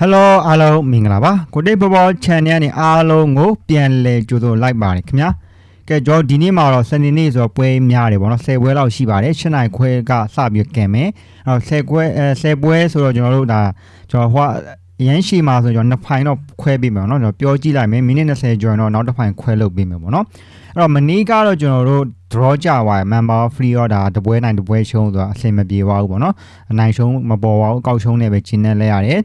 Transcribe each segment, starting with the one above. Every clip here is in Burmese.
Hello အားလုံးမင်္ဂလာပါကိုတိတ်ဘောဘော channel နဲ့အားလုံးကိုပြန်လည်ကြိုဆိုလိုက်ပါတယ်ခင်ဗျာကဲကျွန်တော်ဒီနေ့မှာတော့စနေနေ့ဆိုတော့ပွဲများတယ်ဗောနော်10ပွဲလောက်ရှိပါတယ်7နိုင်ခွဲကစပြီးကင်မယ်အဲ့တော့10ပွဲအဲ10ပွဲဆိုတော့ကျွန်တော်တို့ဒါကျွန်တော်ဟိုရန်ရှိမှာဆိုကျွန်တော်နှစ်ဖိုင်တော့ခွဲပေးမယ်ဗောနော်ကျွန်တော်ပြောကြည့်လိုက်မယ်မိနစ်20ကျော်တော့နောက်တစ်ဖိုင်ခွဲလုပ်ပေးမယ်ဗောနော်အဲ့တော့မနေ့ကတော့ကျွန်တော်တို့ draw ကြသွားရ member free order တပွဲနိုင်တပွဲရှုံးဆိုတာအဆင်မပြေပါဘူးဗောနော်အနိုင်ရှုံးမပေါ်ပါဘူးအကောက်ရှုံးနဲ့ပဲဂျင်းနဲ့လဲရတယ်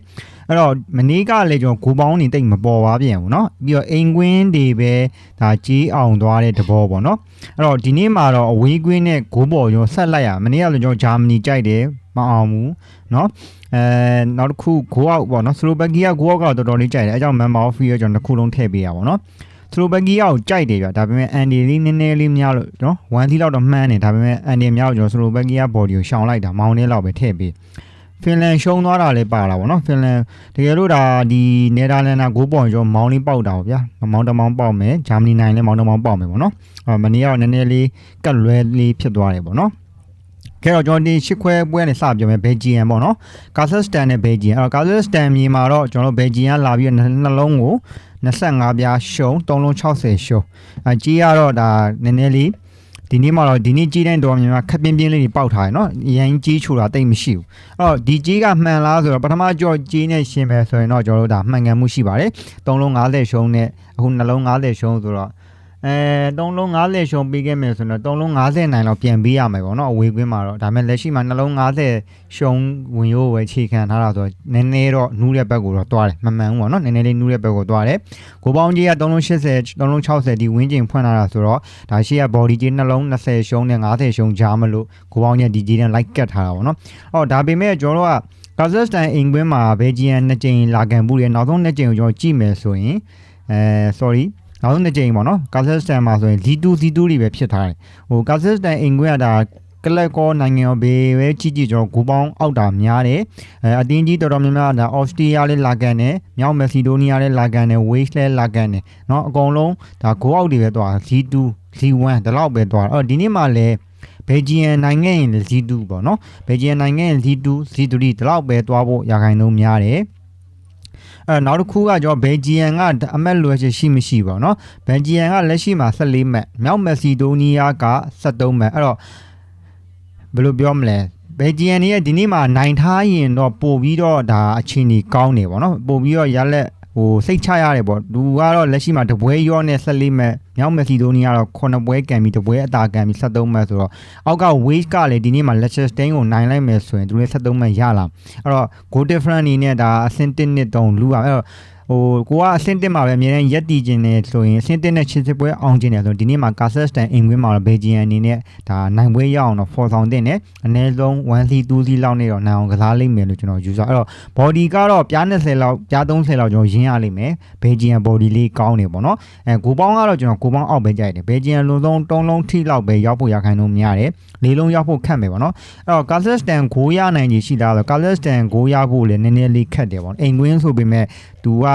အဲ့တော့မနေ့ကလည်းကျွန်တော်ဂိုးပေါင်းနေတိတ်မပေါ်ပါပြန်ဘူးเนาะပြီးတော့အိမ်ကွင်းတွေပဲဒါကြီးအောင်သွားတဲ့တဘောပေါ့เนาะအဲ့တော့ဒီနေ့မှာတော့အဝေးကွင်းနဲ့ဂိုးပေါ်ကျွန်တော်ဆက်လိုက်ရမနေ့ကလည်းကျွန်တော်ဂျာမနီကြိုက်တယ်မအောင်ဘူးเนาะအဲနောက်တစ်ခုဂိုးအောက်ပေါ့เนาะစလိုဗက်ကီးယာဂိုးအောက်ကတော်တော်လေးကြိုက်တယ်အဲကြောင့် member of free ကျွန်တော်တစ်ခုလုံးထည့်ပေးရပါဘောเนาะစလိုဗက်ကီးယာကိုကြိုက်တယ်ပြဒါပေမဲ့အန်ဒီလေးနည်းနည်းလေးများလို့เนาะ1 3လောက်တော့မှန်းတယ်ဒါပေမဲ့အန်ဒီများကိုကျွန်တော်စလိုဗက်ကီးယာ body ကိုရှောင်လိုက်တာမောင်းလေးလောက်ပဲထည့်ပေး ဖင်လန်ရှုံးသွားတာလည်းပါတာဗောနော်ဖင်လန်တကယ်လို့ဒါဒီနယ်သာလန်နာဂိုးပေါ်ကျော်မောင်းလေးပေါက်တာဗောဗျာမောင်းတမောင်းပေါက်မယ်ဂျာမနီနိုင်လည်းမောင်းတမောင်းပေါက်မယ်ဗောနော်အော်မနေ့ကနည်းနည်းလေးကတ်လွဲလေးဖြစ်သွားတယ်ဗောနော်ခဲတော့ကျွန်တော်ဒီရှစ်ခွဲပွဲနဲ့စပြောမယ်ဘယ်ဂျီယန်ပေါ့နော်ကာဇက်စတန်နဲ့ဘယ်ဂျီယန်အဲ့တော့ကာဇက်စတန်မြေမှာတော့ကျွန်တော်တို့ဘယ်ဂျီယန်လာပြီးတော့နှလုံးကို25ပြားရှုံး3လုံး60ရှုံးအကြီးကတော့ဒါနည်းနည်းလေး ဒီနေ့မှတော့ဒီနေ့ကြီးတိုင်းတော်များများခက်ပြင်းပြင်းလေးတွေပေါက်ထားတယ်နော်။ရန်ကြီးချိုတာတိတ်မရှိဘူး။အဲ့တော့ဒီကြီးကမှန်လားဆိုတော့ပထမကြော်ကြီးနဲ့ရှင်မယ်ဆိုရင်တော့ကျွန်တော်တို့ဒါမှန်ကန်မှုရှိပါတယ်။၃လုံး90ရှုံးနဲ့အခုနှလုံး90ရှုံးဆိုတော့ အဲ3လုံး90ရှုံပေးခဲ့မယ်ဆိုတော့3လုံး90နိုင်လောက်ပြန်ပေးရမယ်ပေါ့နော်အဝေးကွင်းမှာတော့ဒါပေမဲ့လက်ရှိမှာ2လုံး90ရှုံဝင်ရိုးပဲခြေခံထားတာဆိုတော့နည်းနည်းတော့နူးတဲ့ဘက်ကိုတော့တွားတယ်မမှန်ဘူးပေါ့နော်နည်းနည်းလေးနူးတဲ့ဘက်ကိုတွားတယ်ကိုပေါင်းကြီးက3လုံး80 3လုံး60ဒီဝင်းကျင်ဖွင့်လာတာဆိုတော့ဒါရှိက body ကြီး2လုံး20ရှုံနဲ့90ရှုံကြားမလို့ကိုပေါင်းကြီးဒီကြီးနဲ့လိုက်ကတ်ထားတာပေါ့နော်အော်ဒါပေမဲ့ကျွန်တော်တို့ကကာဇက်စတန်အိမ်ကွင်းမှာဘယ်ဂျီယန်နှစ်ကြိမ်လာကန်မှုတွေနောက်ဆုံးနှစ်ကြိမ်ကိုကျွန်တော်ကြည့်မယ်ဆိုရင်အဲ sorry နောက်ဆုံးနှစ်ကြိမ်ပေါ့နော်ကာဇက်စတန်မှာဆိုရင် Z2 Z2 တွေပဲဖြစ်ထားတယ်ဟိုကာဇက်စတန်အိမ်ကွင်းကဒါကလပ်ကောနိုင်ငံရောဘေးပဲကြီးကြီးကျွန်တော်ဂူပေါင်းအောက်တာများတယ်အဲအတင်းကြီးတော်တော်များများဒါအော်စတြေးလျလည်းလာကန်တယ်မြောက်မက်ဆီဒိုးနီးယားလည်းလာကန်တယ်ဝေးစ်လည်းလာကန်တယ်เนาะအကုန်လုံးဒါဂိုးအောက်တွေပဲသွား Z2 Z1 ဒီလောက်ပဲသွားအဲ့တော့ဒီနေ့မှလည်းဘယ်ဂျီယန်နိုင်ငံရင် Z2 ပေါ့နော်ဘယ်ဂျီယန်နိုင်ငံရင် Z2 Z3 ဒီလောက်ပဲသွားဖို့ရာခိုင်နှုန်းများတယ် အဲနောက်တစ်ခုကကျွန်တော်ဘယ်ဂျီယန်ကအမက်လွယ်ချက်ရှိမရှိပေါ့နော်ဘယ်ဂျီယန်ကလက်ရှိမှာ14မှတ်မြောက်မက်ဆီဒိုးနီးယားက73မှတ်အဲ့တော့ဘယ်လိုပြောမလဲဘယ်ဂျီယန်ရဲ့ဒီနေ့မှာနိုင်ထားရင်တော့ပို့ပြီးတော့ဒါအချင်းကြီးကောင်းနေပေါ့နော်ပို့ပြီးတော့ရလက် ဟိုစိတ်ချရတယ်ပေါ့သူကတော့လက်ရှိမှာတပွဲရောနဲ့14မှတ်မြောက်မက်ဆီဒိုးနီးယားတော့9ပွဲကန်ပြီးတပွဲအသာကန်ပြီး73မှတ်ဆိုတော့အောက်က Wage ကလည်းဒီနေ့မှာ Leicester ကိုနိုင်လိုက်မယ်ဆိုရင်သူလည်း73မှတ်ရလာအဲ့တော့ goal difference အနေနဲ့ဒါအဆင့်1နှစ်တုံးလူပါအဲ့တော့ ဟိုကိုကအဆင့်1မှာပဲအများကြီးရက်တည်ခြင်းနဲ့ဆိုရင်အဆင့်1နဲ့ချစ်စစ်ပွဲအောင်ခြင်းနဲ့ဆိုဒီနေ့မှာကာဆက်စတန်အိမ်ကွင်းမှာတော့ဘေဂျီယန်အနေနဲ့ဒါနိုင်ပွဲရအောင်တော့ဖော်ဆောင်တဲ့နဲ့အနည်းဆုံး1 C 2 C လောက်နဲ့တော့နိုင်အောင်ကစားလိမ့်မယ်လို့ကျွန်တော်ယူဆအဲ့တော့ body ကတော့ပြား20လောက်ပြား30လောက်ကျွန်တော်ရင်းရလိမ့်မယ်ဘေဂျီယန် body လေးကောင်းနေပေါ့နော်အဲကိုပေါင်းကတော့ကျွန်တော်ကိုပေါင်းအောက်ပဲကြိုက်တယ်ဘေဂျီယန်လုံးဆုံး3လုံးထိလောက်ပဲရောက်ဖို့ရခိုင်လို့များတယ်လေးလုံးရောက်ဖို့ခက်မယ်ပေါ့နော်အဲ့တော့ကာဆက်စတန်ကိုရနိုင်ကြီးရှိတာဆိုကာဆက်စတန်ကိုရဖို့လည်းနည်းနည်းလေးခက်တယ်ပေါ့အိမ်ကွင်းဆိုပေမဲ့သူက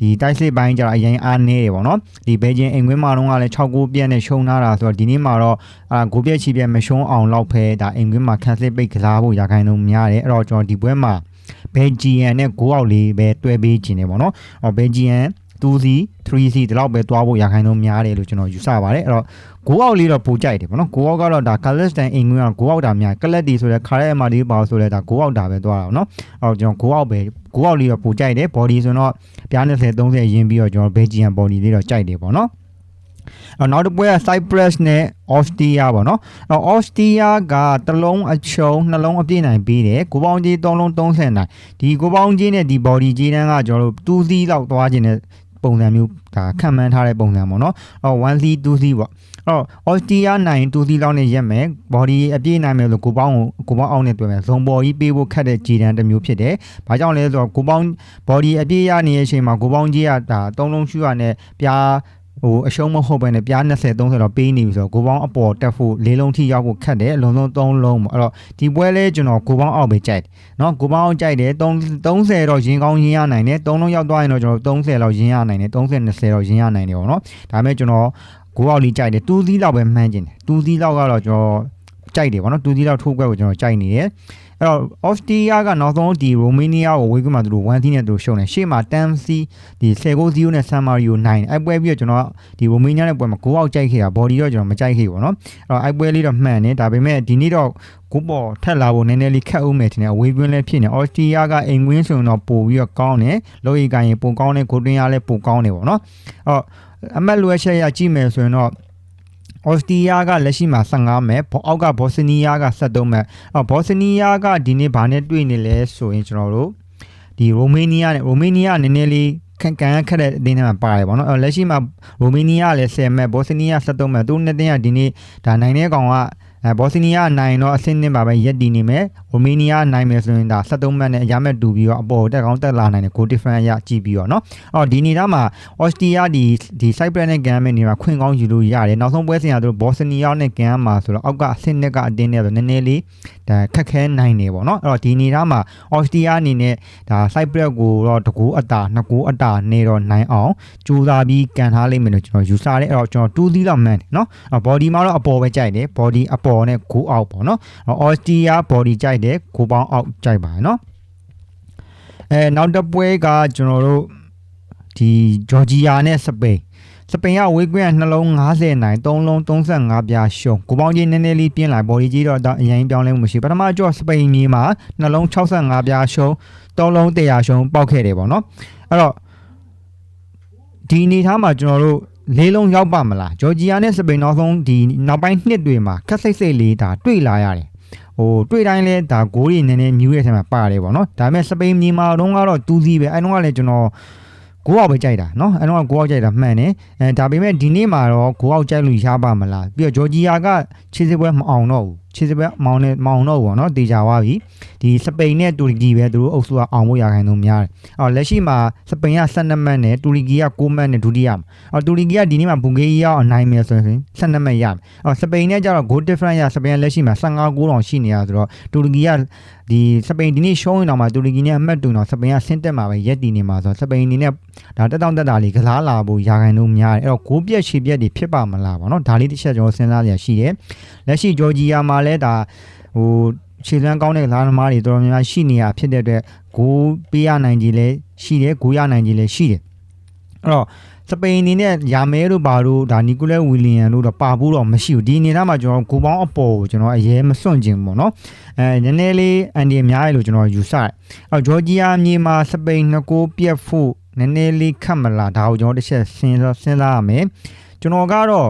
ဒီတိုက်စစ်ပိုင်းကျတော့အရင်အားနေတယ်ပေါ့နော်ဒီဘေဂျင်အိမ်ကွင်းမှာတော့ကလည်း6ဂိုးပြည့်နဲ့ရှုံးထားတာဆိုတော့ဒီနေ့မှာတော့အာဂိုးပြည့်ချီပြည့်မရှုံးအောင်လောက်ပဲဒါအိမ်ကွင်းမှာခန်းစစ်ပိတ်ကစားဖို့ရာခိုင်နှုန်းများတယ်အဲ့တော့ကျွန်တော်ဒီပွဲမှာဘယ်ဂျီယန်နဲ့ဂိုးအောက်လေးပဲတွဲပေးခြင်းတယ်ပေါ့နော်အော်ဘယ်ဂျီယန် 2C 3C ဒီလောက်ပဲသွားဖို့ရာခိုင်နှုန်းများတယ်လို့ကျွန်တော်ယူဆပါတယ်အဲ့တော့ဂိုးအောက်လေးတော့ပိုကြိုက်တယ်ပေါ့နော်ဂိုးအောက်ကတော့ဒါ Kalestan အိမ်ကွင်းကဂိုးအောက်တာများကလက်တီဆိုတဲ့ခါရဲ MRD ပါဆိုလဲဒါဂိုးအောက်တာပဲသွားတာပေါ့နော်အဲ့တော့ကျွန်တော်ဂိုးအောက်ပဲဂိုးအောက်လေးတော့ပိုကြိုက်တယ် body ဆိုတော့ပြား20 30ရင်းပြီးတော့ကျွန်တော် Belgian body လေးတော့ကြိုက်တယ်ပေါ့နော်အဲ့နောက်တစ်ပွဲက Cyprus နဲ့ Austria ပေါ့နော်။အဲ့ Austria ကတစ်လုံးအချုံနှလုံးအပြည့်နိုင်ပြီးတယ်။ကိုပေါင်းကြီး၃လုံး30နိုင်။ဒီကိုပေါင်းကြီးနဲ့ဒီ body ကြီးတန်းကကျွန်တော်တို့2စီးလောက်သွားခြင်းနဲ့ ပုံစံမျိုးဒါခံမှန်းထားတဲ့ပုံစံပေါ့နော်။အော် 1C 2C ပေါ့။အော် Austria နိုင် 2C လောက်နဲ့ရက်မယ်။ body အပြည့်နိုင်မယ်လို့ကိုပေါင်းကိုကိုပေါင်းအောင်နဲ့တွေ့မယ်။ဇုံပေါ်ကြီးပေးဖို့ခက်တဲ့ဂျီတန်းတစ်မျိုးဖြစ်တယ်။ဘာကြောင့်လဲဆိုတော့ကိုပေါင်း body အပြည့်ရနေတဲ့အချိန်မှာကိုပေါင်းကြီးကဒါ၃လုံးရှူရနဲ့ပြား ဟိုအရှုံးမဟုတ်ပဲနဲ့ပြား20 30တော့ပေးနေပြီဆိုတော့ကိုပေါင်းအပေါ်တက်ဖို့လေးလုံးထိရောက်ဖို့ခက်တယ်အလုံးစုံ3လုံးပေါ့အဲ့တော့ဒီပွဲလဲကျွန်တော်ကိုပေါင်းအောက်ပဲကြိုက်တယ်เนาะကိုပေါင်းအောက်ကြိုက်တယ်3 30တော့ရင်ကောင်းရင်ရနိုင်တယ်3လုံးရောက်သွားရင်တော့ကျွန်တော်30လောက်ရင်ရနိုင်တယ်30 20တော့ရင်ရနိုင်တယ်ပေါ့နော်ဒါပေမဲ့ကျွန်တော်ကိုအောက်လေးကြိုက်တယ်2သီးလောက်ပဲမှန်းကျင်တယ်2သီးလောက်ကတော့ကျွန်တော်ကြိုက်တယ်ပေါ့နော်2သီးလောက်ထိုးခွက်ကိုကျွန်တော်ကြိုက်နေတယ် အဲ့တော့အော်စတရီးယားကနောက်ဆုံးဒီရိုမေးနီးယားကိုဝေးကွင်းမှာသူတို့1-0နဲ့သူတို့ရှုံးတယ်ရှေ့မှာ10စီဒီ10 goal 0နဲ့ဆန်မာရီယို9အဲ့ပွဲပြီးတော့ကျွန်တော်ဒီရိုမေးနီးယားနဲ့ပွဲမှာ9အောက်ကြိုက်ခဲ့တာဘော်ဒီတော့ကျွန်တော်မကြိုက်ခဲ့ဘူးပေါ့နော်အဲ့တော့အဲ့ပွဲလေးတော့မှန်တယ်ဒါပေမဲ့ဒီနေ့တော့ကိုပေါ်ထက်လာဖို့နည်းနည်းလေးခက်ဦးမယ်ထင်တယ်အဝေးကွင်းလည်းဖြစ်နေအော်စတရီးယားကအိမ်ကွင်းဆိုရင်တော့ပို့ပြီးတော့ကောင်းတယ်လော်ရီကန်ရင်ပိုကောင်းတယ်ကိုတွင်းရလည်းပိုကောင်းတယ်ပေါ့နော်အဲ့အမတ်လွယ်ချက်ရကြည့်မယ်ဆိုရင်တော့ အော်စတရီးယားကလက်ရှိမှာ15မဲ့အောက်ကဘော့စနီးယားက73မဲ့အော်ဘော့စနီးယားကဒီနေ့ဘာနဲ့တွေ့နေလဲဆိုရင်ကျွန်တော်တို့ဒီရိုမေးနီးယားနဲ့ရိုမေးနီးယားနည်းနည်းလေးခံကန်ခက်တဲ့အတင်းထဲမှာပါတယ်ပေါ့နော်အဲ့လက်ရှိမှာရိုမေးနီးယားလည်း10မဲ့ဘော့စနီးယား73မဲ့သူနှစ်တင်းကဒီနေ့ဒါနိုင်တဲ့ကောင်က အဲဘော့စနီးယားနိုင်တော့အဆင့်နှစ်ပါပဲရက်တည်နေမယ်။ရိုမေးနီးယားနိုင်မယ်ဆိုရင်ဒါ73မှတ်နဲ့အရမဲ့တူပြီးတော့အပေါ်တက်ကောင်းတက်လာနိုင်တယ်ဂိုဒီဖရန်ရကြည့်ပြီးတော့နော်။အော်ဒီနေတာမှာအော်စတီးယားဒီဒီစိုက်ပရက်နဲ့ဂန်မဲ့နေမှာခွင့်ကောင်းယူလို့ရတယ်။နောက်ဆုံးပွဲစဉ်ကသူတို့ဘော့စနီးယားနဲ့ဂန်မှာဆိုတော့အောက်ကအဆင့်နှစ်ကအတင်းနဲ့ဆိုနည်းနည်းလေးဒါခက်ခဲနိုင်နေပေါ့နော်။အဲ့တော့ဒီနေတာမှာအော်စတီးယားအနေနဲ့ဒါစိုက်ပရက်ကိုတော့တကူအတာနှစ်ကူအတာနေတော့နိုင်အောင်ကြိုးစားပြီးကန်ထားလိမ့်မယ်လို့ကျွန်တော်ယူဆတယ်။အဲ့တော့ကျွန်တော်2-0လောက်မှန်းတယ်နော်။အော်ဘော်ဒီမှာတော့အပေါ်ပဲကြိုက်တယ်။ဘော်ဒီအပေါ်နဲ့ go out ပေါ့နော်အော်စတီယာ body ကြိုက်တယ် go ပေါင်း out ကြိုက်ပါတယ်နော်အဲနောက်တစ်ပွဲကကျွန်တော်တို့ဒီဂျော်ဂျီယာနဲ့စပိန်စပိန်ကဝေးကွင်းကနှလုံး90နိုင်3လုံး35ပြားရှုံးကိုပေါင်းကြီးနည်းနည်းလေးပြင်းလာ body ကြီးတော့အရင်ပြောင်းလဲမှုမရှိပထမကြော့စပိန်မြေမှာနှလုံး65ပြားရှုံး3လုံး100ရှုံးပေါက်ခဲ့တယ်ပေါ့နော်အဲ့တော့ဒီအနေထားမှာကျွန်တော်တို့ လေးလုံးရောက်ပါမလားဂျော်ဂျီယာနဲ့စပိန်နောက်ဆုံးဒီနောက်ပိုင်းနှစ်တွေမှာခက်စိတ်စိတ်လေးဒါတွေ့လာရတယ်ဟိုတွေ့တိုင်းလဲဒါဂိုးတွေနည်းနည်းမြူးရဲ့ထဲမှာပါတယ်ပေါ့နော်ဒါပေမဲ့စပိန်မြေမှာတော့ကတော့တူးစီးပဲအဲတော့ကလည်းကျွန်တော်ကိုအောက်ပဲကြိုက်တာเนาะအဲတော့ကိုအောက်ကြိုက်တာမှန်တယ်အဲဒါပေမဲ့ဒီနေ့မှာတော့ကိုအောက်ကြိုက်လို့ရပါမလားပြီးတော့ဂျော်ဂျီယာကခြေစပွဲမအောင်တော့ဘူး ခြေစပက်မောင်းနဲ့မောင်းတော့ဘောနော်တေချာသွားပြီဒီစပိန်နဲ့တူရကီပဲသူတို့အုပ်စုကအောင်ဖို့ရာခိုင်နှုန်းများတယ်အော်လက်ရှိမှာစပိန်က12မှတ်နဲ့တူရကီက9မှတ်နဲ့ဒုတိယအော်တူရကီကဒီနေ့မှာဘူဂေးရီးယားအနိုင်မယ်ဆိုရင်12မှတ်ရမယ်အော်စပိန်နဲ့ကျတော့ goal difference ရစပိန်ကလက်ရှိမှာ15ဂိုးတောင်ရှိနေရဆိုတော့တူရကီကဒီစပိန်ဒီနေ့ရှုံးရင်တော့မှတူရကီနဲ့အမှတ်တူတော့စပိန်ကဆင်းတက်မှာပဲရက်တည်နေမှာဆိုတော့စပိန်အနေနဲ့ဒါတက်တောင့်တက်တာလေးကစားလာဖို့ရာခိုင်နှုန်းများတယ်အဲ့တော့ဂိုးပြက်ရှည်ပြက်တွေဖြစ်ပါမလားဘောနော်ဒါလေးတစ်ချက်ကျွန်တော်စဉ်းစားရရှိတယ်လက်ရှိဂျော်ဂျီယာမှာလည်းဒါဟိုခြေစွမ်းကောင်းတဲ့ကစားသမားတွေတော်တော်များများရှိနေရဖြစ်တဲ့အတွက်ဂိုးပေးရနိုင်ကြီးလည်းရှိတယ်ဂိုးရနိုင်ကြီးလည်းရှိတယ်အဲ့တော့စပိန်အနေနဲ့ယာမဲတို့ဘာတို့ဒါနီကိုလက်ဝီလီယံတို့တော့ပါဖို့တော့မရှိဘူးဒီအနေနဲ့မှကျွန်တော်ကိုပေါင်းအပေါ်ကိုကျွန်တော်အရေးမစွန့်ကျင်ဘူးပေါ့နော်အဲနည်းနည်းလေးအန်ဒီအများကြီးလို့ကျွန်တော်ယူဆတယ်အဲ့တော့ဂျော်ဂျီယာမြေမှာစပိန်နှစ်ကိုပြက်ဖို့နည်းနည်းလေးခတ်မလားဒါကိုကျွန်တော်တစ်ချက်စဉ်းစားစဉ်းစားရမယ်ကျွန်တော်ကတော့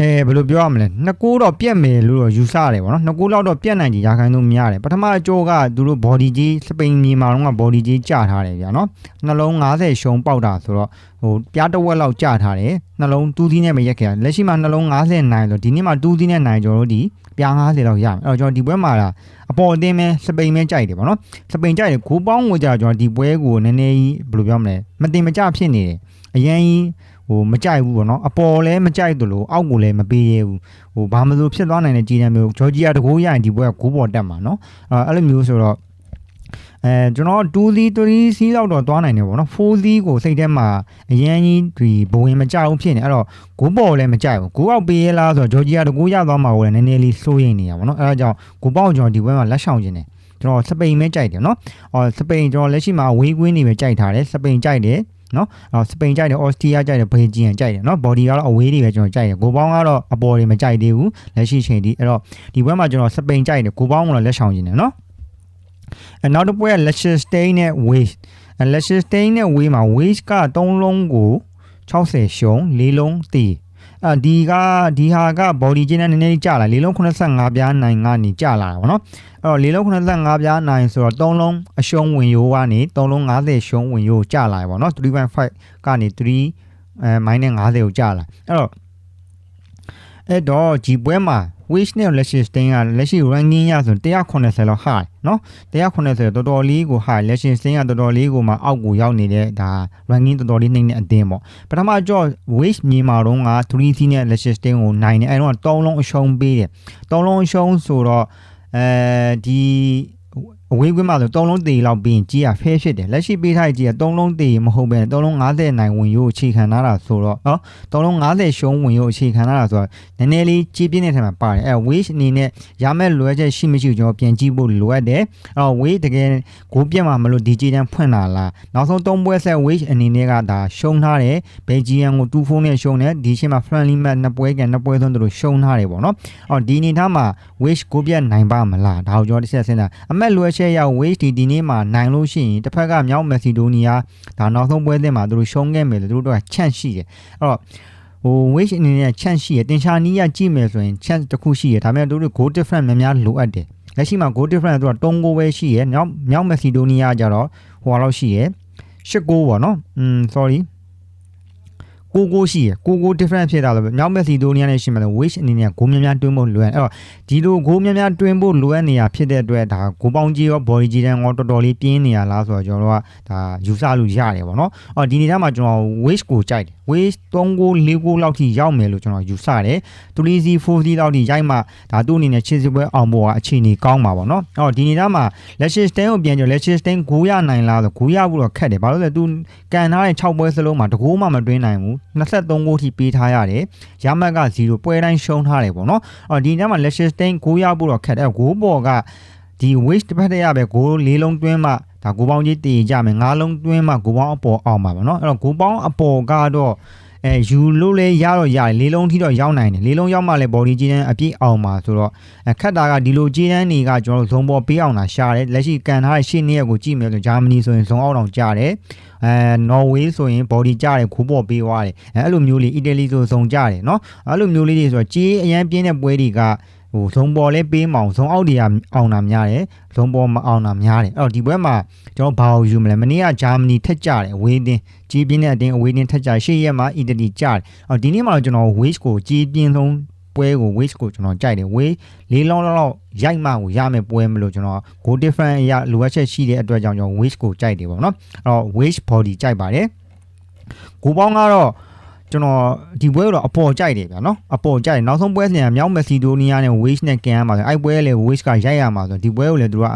အဲဘယ်လိုပြောရမလဲနှစ်ကိုးတော့ပြက်မယ်လို့တော့ယူဆရတယ်ပေါ့နော်နှစ်ကိုးလောက်တော့ပြက်နိုင်ကြရာခိုင်နှုန်းများတယ်ပထမအကျိုးကသူတို့ body ကြီးစပိန်မြေမှာတော့ body ကြီးကျထားတယ်ဗျာနော်နှလုံး90ရှုံပေါက်တာဆိုတော့ဟိုပြားတစ်ဝက်လောက်ကျထားတယ်နှလုံးတူးသီးနဲ့မရက်ခဲ့လက်ရှိမှာနှလုံး90နိုင်လို့ဒီနေ့မှာတူးသီးနဲ့နိုင်ကျွန်တော်တို့ဒီပြား90လောက်ရမယ်အဲ့တော့ကျွန်တော်ဒီပွဲမှာလားအပေါ်အသင်းပဲစပိန်ပဲကြိုက်တယ်ပေါ့နော်စပိန်ကြိုက်တယ်ဂိုးပေါင်းကိုကြာကျွန်တော်ဒီပွဲကိုနည်းနည်းကြီးဘယ်လိုပြောမလဲမတင်မကျဖြစ်နေတယ်အရင်ကြီးဟို မကြိုက်ဘူးပေါ့နော်အပေါ်လည်းမကြိုက်သလိုအောက်ကိုလည်းမပေးရဘူးဟိုဘာမလို့ဖြစ်သွားနိုင်တဲ့ကြီးတန်းမျိုးဂျော်ဂျီယာတကိုးရရင်ဒီပွဲကဂိုးပေါ်တက်မှာနော်အဲအဲ့လိုမျိုးဆိုတော့အဲကျွန်တော်2စီး3စီးလောက်တော့သွားနိုင်တယ်ပေါ့နော်4စီးကိုစိတ်ထဲမှာအရန်ကြီးဒီဘဝင်မကြဘူးဖြစ်နေအဲ့တော့ဂိုးပေါ်လည်းမကြိုက်ဘူးဂိုးအောက်ပေးရလားဆိုတော့ဂျော်ဂျီယာတကိုးရသွားမှာကိုလည်းနည်းနည်းလေးစိုးရိမ်နေရပါတော့အဲ့ဒါကြောင့်ဂိုးပေါက်ကျွန်တော်ဒီပွဲမှာလက်ဆောင်ခြင်းတယ်ကျွန်တော်စပိန်ပဲကြိုက်တယ်နော်အော်စပိန်ကျွန်တော်လက်ရှိမှာဝေးကွင်းနေပဲကြိုက်ထားတယ်စပိန်ကြိုက်တယ် နော်အော်စပိန်ကြိုက်တယ်အော်စတရီးယားကြိုက်တယ်ဘေဂျီယန်ကြိုက်တယ်နော်ဘော်ဒီကတော့အဝေးတွေပဲကျွန်တော်ကြိုက်တယ်ဂိုပေါင်းကတော့အပေါ်တွေမကြိုက်သေးဘူးလက်ရှိချိန်ဒီအဲ့တော့ဒီဘက်မှာကျွန်တော်စပိန်ကြိုက်တယ်ဂိုပေါင်းကတော့လက်ဆောင်ခြင်းတယ်နော်အဲနောက်တစ်ပွဲက Leicester နဲ့ Wales Leicester နဲ့ Wales မှာ Wales က3လုံးကို60ရှုံး4လုံးတည် အာဒီကဒီဟာက body ချင်းနဲ့နည်းနည်းကြာလာ၄လုံး85ပြားနိုင်ကနေကြာလာတာဗောနော်အဲ့တော့၄လုံး85ပြားနိုင်ဆိုတော့3လုံးအရှုံးဝင်ရိုးကနေ3လုံး50ရှုံးဝင်ရိုးကြာလာဗောနော်3.5ကနေ3အဲ minus 50ကိုကြာလာအဲ့တော့ အဲ့တော့ဒီပွဲမှာ wish နဲ့ lashes တင်ကလက်ရှိ ranking ရဆို180လောက်ဟာနော်180တော်တော်လေးကိုဟာ lashes တင်ကတော်တော်လေးကိုမှအောက်ကိုရောက်နေတဲ့ဒါ ranking တော်တော်လေးနှိမ့်တဲ့အတင်းပေါ့ပထမကြော့ wish မြန်မာတော့က 3C နဲ့ lashes တင်ကိုနိုင်တယ်အဲ့တော့တောင်းလုံးအရှုံးပေးတယ်တောင်းလုံးအရှုံးဆိုတော့အဲဒီ အဝေးကွင်းမှာဆို3လုံးတေလောက်ပြီးရင်ကြီးရဖဲဖြစ်တယ်လက်ရှိပေးထားတဲ့ကြီးက3လုံးတေမဟုတ်ပဲ3လုံး50နိုင်ဝင်ရိုးအခြေခံထားတာဆိုတော့နော်3လုံး50ရှုံးဝင်ရိုးအခြေခံထားတာဆိုတော့နည်းနည်းလေးကြီးပြင်းတဲ့ထက်မှာပါတယ်အဲ weight အနေနဲ့ရမဲ့လွယ်ချက်ရှိမရှိကျွန်တော်ပြန်ကြည့်ဖို့လိုအပ်တယ်အဲ့တော့ weight တကယ်ဂိုးပြတ်မှာမလို့ဒီကြီးတန်းဖွင့်လာလားနောက်ဆုံး3ပွဲဆက် weight အနေနဲ့ကဒါရှုံးထားတယ်ဘယ်ဂျီယန်ကို2 4နဲ့ရှုံးတယ်ဒီချိန်မှာ friendly match နှစ်ပွဲကန်နှစ်ပွဲသွန်းတို့ရှုံးထားတယ်ပေါ့နော်အော်ဒီအနေထားမှာ weight ကိုပြတ်နိုင်ပါမလားဒါကိုကျွန်တော်တစ်ချက်စဉ်းစားအမက်လွယ်ချက်ရောက် weight ဒီဒီနေ့မှာနိုင်လို့ရှိရင်တစ်ဖက်ကမြောက်မက်ဆီဒိုနီးယားဒါနောက်ဆုံးပွဲစဉ်မှာသူတို့ရှုံးခဲ့မယ်လို့သူတို့ကချန့်ရှိတယ်အဲ့တော့ဟို weight အနေနဲ့ချန့်ရှိရတင်ရှာနီးရကြည့်မယ်ဆိုရင် chance တစ်ခုရှိရဒါပေမဲ့သူတို့ goal difference များများလိုအပ်တယ်လက်ရှိမှာ goal difference သူက3 goal ပဲရှိရမြောက်မြောက်မက်ဆီဒိုနီးယားကျတော့ဟိုလောက်ရှိရ8 goal ပေါ့နော်อืม sorry ကိုကိုရှိရကိုကို different ဖြစ်တာလို့ပဲမြောက်မက်ဆီဒိုနီးယားနဲ့ရှိမှလည်း wish အနေနဲ့ဂိုးများများတွင်းဖို့လွယ်အဲ့တော့ဒီလိုဂိုးများများတွင်းဖို့လွယ်နေရဖြစ်တဲ့အတွက်ဒါဂိုးပေါင်းကြီးရော body ကြီးတန်းရောတော်တော်လေးပြင်းနေရလားဆိုတော့ကျွန်တော်တို့ကဒါယူဆလို့ရတယ်ပေါ့နော်အော်ဒီနေ့မှာကျွန်တော် wish ကိုကြိုက်တယ် wish 3ကို4ကိုလောက်ထိရောက်မယ်လို့ကျွန်တော်ယူဆတယ်3 4 4လောက်ထိရိုက်မှဒါသူ့အနေနဲ့ခြေစပွဲအောင်ဖို့ကအခြေအနေကောင်းပါပေါ့နော်အော်ဒီနေ့မှာလက်ရှိ stand ကိုပြန်ကြလက်ရှိ stand ဂိုးရနိုင်လားဆိုဂိုးရဖို့တော့ခက်တယ်ဘာလို့လဲသူကန်ထားတဲ့6ပွဲစလုံးမှာတကိုးမှမတွင်းနိုင်ဘူး23ဂိုးထိပေးထားရတယ်ရမတ်က0ပွဲတိုင်းရှုံးထားတယ်ပေါ့နော်အော်ဒီနေ့မှာလက်ရှိ stand ဂိုးရဖို့တော့ခက်တယ်ဂိုးပေါ်ကဒီ waste တစ်ဖက်တည်းရပဲဂိုး၄လုံးတွင်းမှဒါဂိုးပေါင်းကြီးတည်ကြမယ်၅လုံးတွင်းမှဂိုးပေါင်းအပေါ်အောင်ပါဗောနော်အဲ့တော့ဂိုးပေါင်းအပေါ်ကတော့ အဲယူလို့လဲရတော့ရတယ်လေးလုံးထိတော့ရောက်နိုင်တယ်လေးလုံးရောက်မှလည်း body ကြီးတန်းအပြည့်အောင်ပါဆိုတော့ခက်တာကဒီလိုကြီးတန်းတွေကကျွန်တော်တို့ဇုံပေါ်ပေးအောင်လာရှာတယ်လက်ရှိကန်ထားတဲ့ရှေ့နှစ်ရက်ကိုကြည့်မယ်ဆိုဂျာမနီဆိုရင်ဇုံအောက်တောင်ကြားတယ်အဲနော်ဝေးဆိုရင် body ကြားတယ်ခိုးပေါ်ပေးသွားတယ်အဲအဲ့လိုမျိုးလေးအီတလီဆိုဇုံကြားတယ်နော်အဲ့လိုမျိုးလေးတွေဆိုတော့ကြီးအရန်ပြင်းတဲ့ပွဲတွေက ဟိုဇုံပေါ်လဲပေးမအောင်ဇုံအောက်တွေကအောင်တာများတယ်ဇုံပေါ်မအောင်တာများတယ်အဲ့တော့ဒီဘက်မှာကျွန်တော်ဘာကိုယူမလဲမနေ့ကဂျာမနီထက်ကြတယ်အဝေးတင်းကြီးပြင်းတဲ့အတင်းအဝေးတင်းထက်ကြရှေ့ရက်မှာအီတလီကြတယ်အော်ဒီနေ့မှာတော့ကျွန်တော် waste ကိုကြီးပြင်းဆုံးပွဲကို waste ကိုကျွန်တော်ကြိုက်တယ် waste လေးလုံးလောက်ရိုက်မှကိုရမယ်ပွဲမလို့ကျွန်တော် go different အရလိုအပ်ချက်ရှိတဲ့အတွက်ကြောင့်ကျွန်တော် waste ကိုကြိုက်တယ်ပေါ့နော်အဲ့တော့ waste body ကြိုက်ပါတယ်ကိုပေါင်းကတော့ ကျွန်တော်ဒီပွဲကိုတော့အပေါ်ကြိုက်တယ်ဗျာနော်အပေါ်ကြိုက်နောက်ဆုံးပွဲစဉ်ကမြောက်မက်ဆီဒိုနီးယားနဲ့ waste နဲ့ကန်ရမှာဆိုအဲ့ပွဲလေ waste ကရိုက်ရမှာဆိုဒီပွဲကိုလေသူက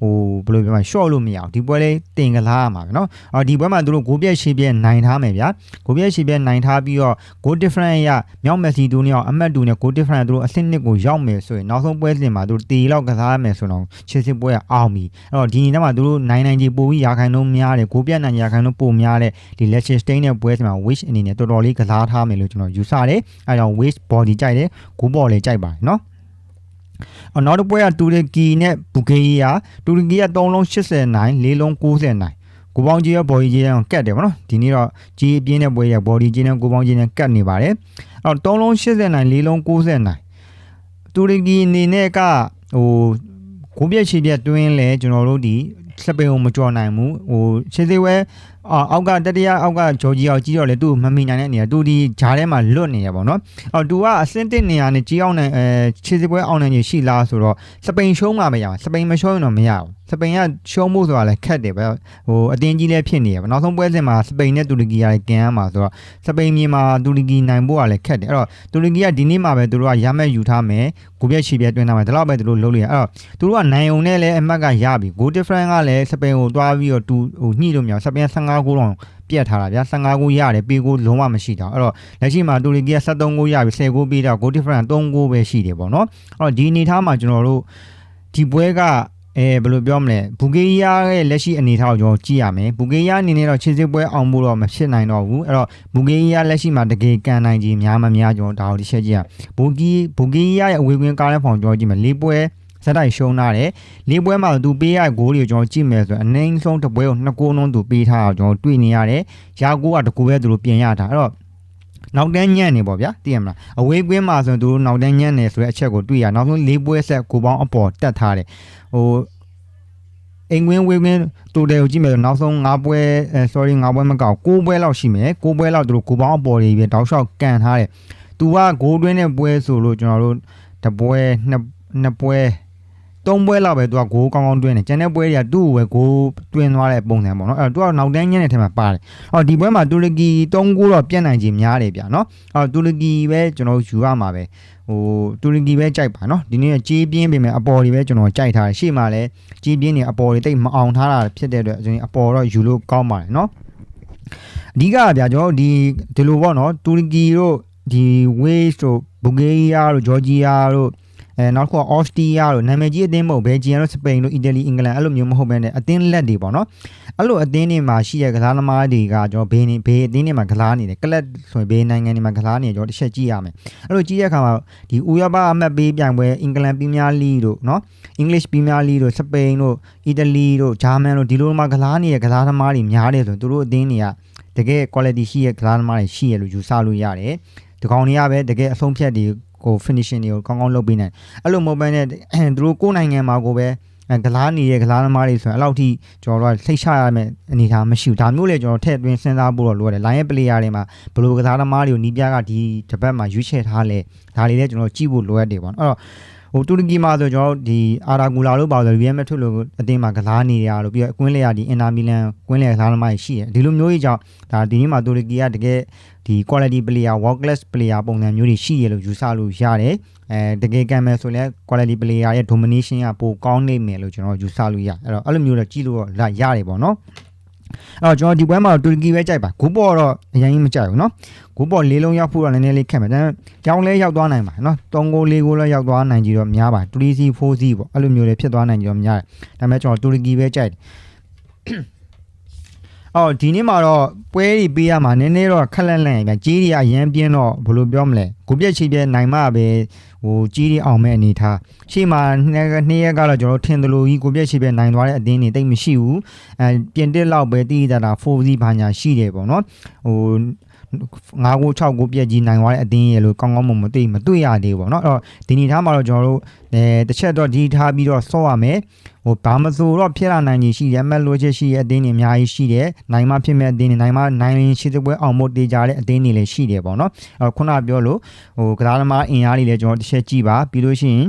ဟိုဘယ်လိုပြောမလဲ short လို့မရအောင်ဒီပွဲလေးတင်ကလားရမှာဗျာနော်အော်ဒီပွဲမှာသူတို့ဂိုးပြက်ရှေ့ပြက်နိုင်ထားမယ်ဗျာဂိုးပြက်ရှေ့ပြက်နိုင်ထားပြီးတော့ goal difference ရမြောက်မက်ဆီဒိုနီးယားအမှတ်တူနဲ့ goal difference သူတို့အဆင့်နှစ်ကိုရောက်မယ်ဆိုရင်နောက်ဆုံးပွဲစဉ်မှာသူတို့တီလောက်ကစားရမယ်ဆိုတော့ခြေစစ်ပွဲကအောင်ပြီအဲ့တော့ဒီနေ့မှာသူတို့နိုင်နိုင်ကြီးပိုပြီးရာခိုင်နှုန်းများတယ်ဂိုးပြက်နိုင်ရာခိုင်နှုန်းပိုများတဲ့ဒီ Leicester Stain နဲ့ပွဲစဉ်မှာ wish အနေနဲ့တော်တော်လေးကစားထားမယ်လို့ကျွန်တော်ယူဆတယ်အဲကြောင့် waist body ကြိုက်တယ်ဂိုးဘော်လည်းကြိုက်ပါတယ်နော်အနောက်တစ်ပွဲကတူရကီနဲ့ဘူဂေရီယာတူရကီက3လုံး89 4လုံး99ကိုပေါင်းကြီးရဲ့ body ကြီးကကတ်တယ်ဗောနော်ဒီနေ့တော့ကြီးအပြင်းတဲ့ပွဲရဲ့ body ကြီးနဲ့ကိုပေါင်းကြီးနဲ့ကတ်နေပါတယ်အဲ့တော့3လုံး89 4လုံး99တူရကီအနေနဲ့ကဟိုကိုပြည့်ချီပြည့်တွင်းလဲကျွန်တော်တို့ဒီစပိန်ကိုမကြော်နိုင်ဘူးဟိုခြေသေးဝဲ အောက်ကတတိယအောက်ကဂျော်ဂျီအောင်ကြီးတော့လေသူ့မမိနိုင်တဲ့နေရာသူဒီဂျားထဲမှာလွတ်နေရပါတော့အော်သူကအစင်းတစ်နေရာနဲ့ကြီးအောင်နဲ့အဲခြေစစ်ပွဲအောင်နိုင်ကြီးရှိလားဆိုတော့စပိန်ရှုံးမှမရအောင်စပိန်မရှုံးရင်တော့မရဘူးစပိန်ကရှုံးဖို့ဆိုတာလည်းခက်တယ်ပဲဟိုအတင်းကြီးလည်းဖြစ်နေရပါနောက်ဆုံးပွဲစဉ်မှာစပိန်နဲ့တူရကီကလည်းကန်ရမှာဆိုတော့စပိန်မြေမှာတူရကီနိုင်ဖို့ကလည်းခက်တယ်အဲ့တော့တူရကီကဒီနေ့မှာပဲသူတို့ကရမဲ့ယူထားမယ်ကိုပြက်ချီပြက်တွင်းထားမယ်ဒါတော့ပဲသူတို့လုံးလို့ရအဲ့တော့သူတို့ကနိုင်ုံနဲ့လည်းအမှတ်ကရပြီ goal difference ကလည်းစပိန်ကိုတွားပြီးတော့တူဟိုညှိလို့မရစပိန်15ဂိုးလောက်ပြတ်ထားတာဗျာ15ဂိုးရတယ်ပေးဂိုးလုံးဝမရှိတော့အဲ့တော့လက်ရှိမှာတူရကီက73ဂိုးရပြီ10ဂိုးပေးတော့ goal difference 3ဂိုးပဲရှိတယ်ပေါ့နော်အဲ့တော့ဒီအနေထားမှာကျွန်တော်တို့ဒီပွဲကအဲဘယ်လိုပြောမလဲဘူဂေရီးယားရဲ့လက်ရှိအနေအထားကိုကျွန်တော်ကြည့်ရမယ်ဘူဂေရီးယားအနေနဲ့တော့ခြေစစ်ပွဲအောင်ဖို့တော့မဖြစ်နိုင်တော့ဘူးအဲ့တော့ဘူဂေရီးယားလက်ရှိမှာတကယ်ကန်နိုင်ကြီးများမများကျွန်တော်ဒါကိုတစ်ချက်ကြည့်ရဘူဂီဘူဂေရီးယားရဲ့အဝေးကွင်းကားတဲ့ဖောင်ကျွန်တော်ကြည့်မယ်လေးပွဲ ဇက်တိုက်ရှုံးထားတယ်လေးပွဲမှာသူပေးရဂိုးတွေကိုကျွန်တော်ကြည့်မယ်ဆိုရင်အနည်းဆုံးတစ်ပွဲကိုနှစ်ကိုးလုံးသူပေးထားအောင်ကျွန်တော်တွေ့နေရတယ်ရာကိုကတကူပဲသူတို့ပြင်ရတာအဲ့တော့နောက်တန်းညံ့နေပေါ့ဗျာသိရမလားအဝေးကွင်းမှာဆိုရင်သူတို့နောက်တန်းညံ့နေဆိုတဲ့အချက်ကိုတွေ့ရနောက်ဆုံးလေးပွဲဆက်ကိုပေါင်းအပေါ်တက်ထားတယ်ဟိုအိမ်ကွင်းဝေးကွင်းတူတယ်ကိုကြည့်မယ်ဆိုနောက်ဆုံး၅ပွဲအဲ sorry ၅ပွဲမကောက်6ပွဲလောက်ရှိမယ်6ပွဲလောက်သူတို့ကိုပေါင်းအပေါ်တွေပဲတောက်လျှောက်ကန်ထားတယ်သူကဂိုးတွင်းတဲ့ပွဲဆိုလို့ကျွန်တော်တို့တပွဲနှစ်နှစ်ပွဲ သုံးပွဲလောက်ပဲသူကဂိုးကောင်းကောင်းတွင်းတယ်ကျန်တဲ့ပွဲတွေကသူ့ကိုပဲဂိုးတွင်းသွားတဲ့ပုံစံပေါ့နော်အဲ့တော့သူကနောက်တန်းညံ့တဲ့ထဲမှာပါတယ်အော်ဒီပွဲမှာတူရကီ3ဂိုးတော့ပြတ်နိုင်ခြင်းများတယ်ဗျာနော်အော်တူရကီပဲကျွန်တော်ယူရမှာပဲဟိုတူရကီပဲကြိုက်ပါနော်ဒီနေ့ကကြေးပြင်းပြင်မဲ့အပေါ်တွေပဲကျွန်တော်ကြိုက်ထားတယ်ရှေ့မှာလည်းကြေးပြင်းနေအပေါ်တွေတိတ်မအောင်ထားတာဖြစ်တဲ့အတွက်ကျွန်တော်အပေါ်တော့ယူလို့ကောင်းပါတယ်နော်အဓိကကဗျာကျွန်တော်တို့ဒီဒီလိုပေါ့နော်တူရကီတို့ဒီ Wales တို့ဘူဂေးရီးယားတို့ဂျော်ဂျီယာတို့ အဲနောက်တစ်ခုကအော်စတြီးယားတို့နာမည်ကြီးအသင်းမဟုတ်ဘယ်ဂျီယန်တို့စပိန်တို့အီတလီအင်္ဂလန်အဲ့လိုမျိုးမဟုတ်ဘဲနဲ့အသင်းလက်တွေပေါ့နော်အဲ့လိုအသင်းတွေမှာရှိတဲ့ကစားသမားတွေကကျွန်တော်ဘေးနေဘေးအသင်းတွေမှာကစားနေတယ်ကလပ်ဆိုရင်ဘေးနိုင်ငံတွေမှာကစားနေတယ်ကျွန်တော်တစ်ချက်ကြည့်ရမယ်အဲ့လိုကြည့်တဲ့အခါမှာဒီဥရောပအမတ်ပေးပြိုင်ပွဲအင်္ဂလန်ပရီးမီးယားလိတို့နော်အင်္ဂလိပ်ပရီးမီးယားလိတို့စပိန်တို့အီတလီတို့ဂျာမန်တို့ဒီလိုမှာကစားနေတဲ့ကစားသမားတွေများတယ်ဆိုရင်သူတို့အသင်းတွေကတကယ် quality ရှိတဲ့ကစားသမားတွေရှိရလို့ယူဆလို့ရတယ်ဒီကောင်တွေကပဲတကယ်အဆုံးဖြတ်တွေ ကို finishing တွေကိုကောင်းကောင်းလုပ်ပေးနိုင်အဲ့လိုမဟုတ်ဘဲနဲ့သူတို့ကိုယ်နိုင်ငံမှာကိုပဲအဲကလားနေတဲ့ကလားသမားတွေဆိုရင်အဲ့လောက်ထိကျွန်တော်တို့ကလှိတ်ချရမယ့်အနေအထားမရှိဘူးဒါမျိုးလေကျွန်တော်ထည့်သွင်းစဉ်းစားဖို့တော့လိုရတယ် line player တွေမှာဘယ်လိုကစားသမားတွေကိုနီးပြကဒီတစ်ပတ်မှာရွေးချယ်ထားလဲဒါလေးလည်းကျွန်တော်ကြည့်ဖို့လိုရတယ်ပေါ့နော်အဲ့တော့ ဟိုတူရကီမှာဆိုကျွန်တော်ဒီအာရာဂူလာလို့ပါဆိုရီယယ်မက်ထွတ်လို့အတင်းမှာကစားနေရလို့ပြီးတော့အကွင်းလေရဒီအင်တာမီလန်ကွင်းလေကစားသမားတွေရှိတယ်ဒီလိုမျိုးကြီးကြောင့်ဒါဒီနေ့မှာတူရကီကတကယ်ဒီ quality player world class player ပုံစံမျိုးတွေရှိရလို့ယူဆလို့ရတယ်အဲတကယ်ကံမယ်ဆိုရင် quality player ရဲ့ domination ကပိုကောင်းနေမယ်လို့ကျွန်တော်ယူဆလို့ရအဲ့တော့အဲ့လိုမျိုးတော့ကြည့်လို့ရရတယ်ပေါ့နော် အဲ့တော့ကျွန်တော်ဒီပွဲမှာတူရကီပဲကြိုက်ပါဂိုးပေါ်တော့အရင်ကြီးမကြိုက်ဘူးเนาะဂိုးပေါ်လေးလုံးရောက်ဖို့တော့နည်းနည်းလေးခက်မယ်ဒါပေမဲ့ကြောင်းလဲရောက်သွားနိုင်ပါเนาะ3ဂိုး4ဂိုးလဲရောက်သွားနိုင်ကြတော့များပါ 3C 4C ပေါ့အဲ့လိုမျိုးလေးဖြစ်သွားနိုင်ကြတော့များတယ်ဒါပေမဲ့ကျွန်တော်တူရကီပဲကြိုက်တယ်အော်ဒီနေ့မှာတော့ ပွဲတွေပေးရမှာနည်းနည်းတော့ခက်လက်လန့်ရပြန်ကြီးတွေကရမ်းပြင်းတော့ဘယ်လိုပြောမလဲကိုပြက်ချီပြက်နိုင်မှပဲဟိုကြီးတွေအောင်မဲ့အနေထားရှေ့မှာနှစ်နှစ်ရက်ကတော့ကျွန်တော်ထင်သလိုကြီးကိုပြက်ချီပြက်နိုင်သွားတဲ့အသင်းတွေတိတ်မရှိဘူးအဲပြင်တစ်လောက်ပဲတီးတာတာ 4C ဘာညာရှိတယ်ပေါ့နော်ဟို 9ကို6ကိုပြက်ကြီးနိုင်သွားတဲ့အသင်းရဲ့လို့ကောင်းကောင်းမမသိမတွေ့ရသေးဘူးပေါ့နော်အဲ့တော့ဒီနေထားမှာတော့ကျွန်တော်တို့အဲတစ်ချက်တော့ဒီထားပြီးတော့ဆော့ရမယ်ဟိုဘာမဆိုတော့ဖြစ်လာနိုင်ကြီးရှိတယ်အမက်လိုချက်ရှိတဲ့အသင်းတွေအများကြီးရှိတယ်နိုင်မှဖြစ်မဲ့အသင်းတွေနိုင်မှနိုင်ရင်ရှိတဲ့ပွဲအောင်မို့တေးကြတဲ့အသင်းတွေလည်းရှိတယ်ပေါ့နော်အဲ့ခုနပြောလို့ဟိုကစားသမားအင်အားတွေလည်းကျွန်တော်တစ်ချက်ကြည့်ပါပြီးလို့ရှိရင်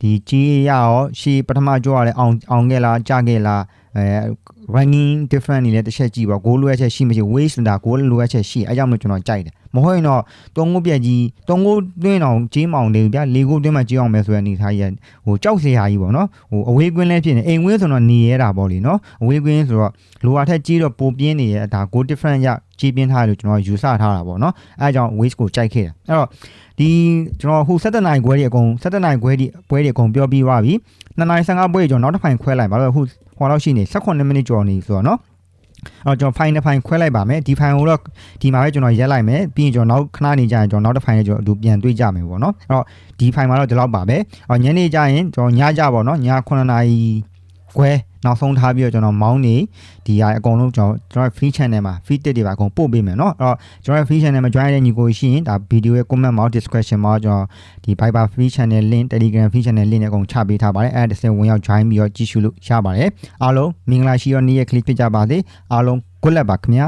ဒီကြီးရရောရှေ့ပထမကြောရလဲအောင်အောင်ခဲ့လားကြခဲ့လား အဲ running different နေလဲတစ်ချက်ကြည့်ပါ goal လိုအပ်ချက်ရှိမရှိ waste တာ goal လိုအပ်ချက်ရှိအဲအကြောင့်မလို့ကျွန်တော်ကြိုက်တယ်မဟုတ်ရင်တော့တုံးကိုပြက်ကြီးတုံးကိုတွင်းအောင်ကြီးမောင်လေးဗျာလေကိုတွင်းမှကြီးအောင်မယ်ဆိုတဲ့အနေထားကြီးဟိုကြောက်စရာကြီးပေါ့နော်ဟိုအဝေးကွင်းလဲဖြစ်နေအိမ်ဝင်းဆိုတော့နေရတာပေါ့လीနော်အဝေးကွင်းဆိုတော့လိုအပ်ထက်ကြီးတော့ပိုပြင်းနေရဒါ goal different ရကြီးပြင်းထားတယ်လို့ကျွန်တော်ယူဆထားတာပေါ့နော်အဲအကြောင့် waste ကိုကြိုက်ခဲ့တာအဲ့တော့ဒီကျွန်တော်ဟို17နိုင်ခွဲတွေအကုန်17နိုင်ခွဲတွေပွဲတွေအကုန်ပြောပြီးသွားပြီ2နိုင်15ပွဲကျွန်တော်နောက်တစ်ဖိုင်ခွဲလိုက်ပါတော့ဟို ဟိုတော့ရှိနေ18မိနစ်ကျော်နေဆိုတော့နော်အော်ကျွန်တော် file တစ် file ခွဲလိုက်ပါမယ်ဒီ file ကိုတော့ဒီမှာပဲကျွန်တော်ရက်လိုက်မယ်ပြီးရင်ကျွန်တော်နောက်ခဏနေကြရင်ကျွန်တော်နောက်တစ် file နဲ့ကျွန်တော်အတူပြန်တွေ့ကြမယ်ပေါ့နော်အဲ့တော့ဒီ file မှာတော့ဒီလောက်ပါပဲအော်ညနေကြရင်ကျွန်တော်ညကြပါတော့ည9နာရီ ခွဲနောက်ဆုံးထားပြီးတော့ကျွန်တော်မောင်းနေဒီဟာအကုန်လုံးကျွန်တော်ကျွန်တော် free channel မှာ feed တွေပါအကုန်ပို့ပေးမယ်เนาะအဲ့တော့ကျွန်တော် free channel မှာ join တဲ့ညီကိုရှိရင်ဒါ video ရဲ့ comment မှာ description မှာကျွန်တော်ဒီ Viber free channel link Telegram free channel link နဲ့အကုန်ချပေးထားပါတယ်အဲ့ဒါတစ်ဝင်ရောက် join ပြီးတော့ကြည့်ရှုလို့ရပါတယ်အားလုံးမင်္ဂလာရှိရောနေ့ရက် click ဖြစ်ကြပါစေအားလုံး good luck ပါခင်ဗျာ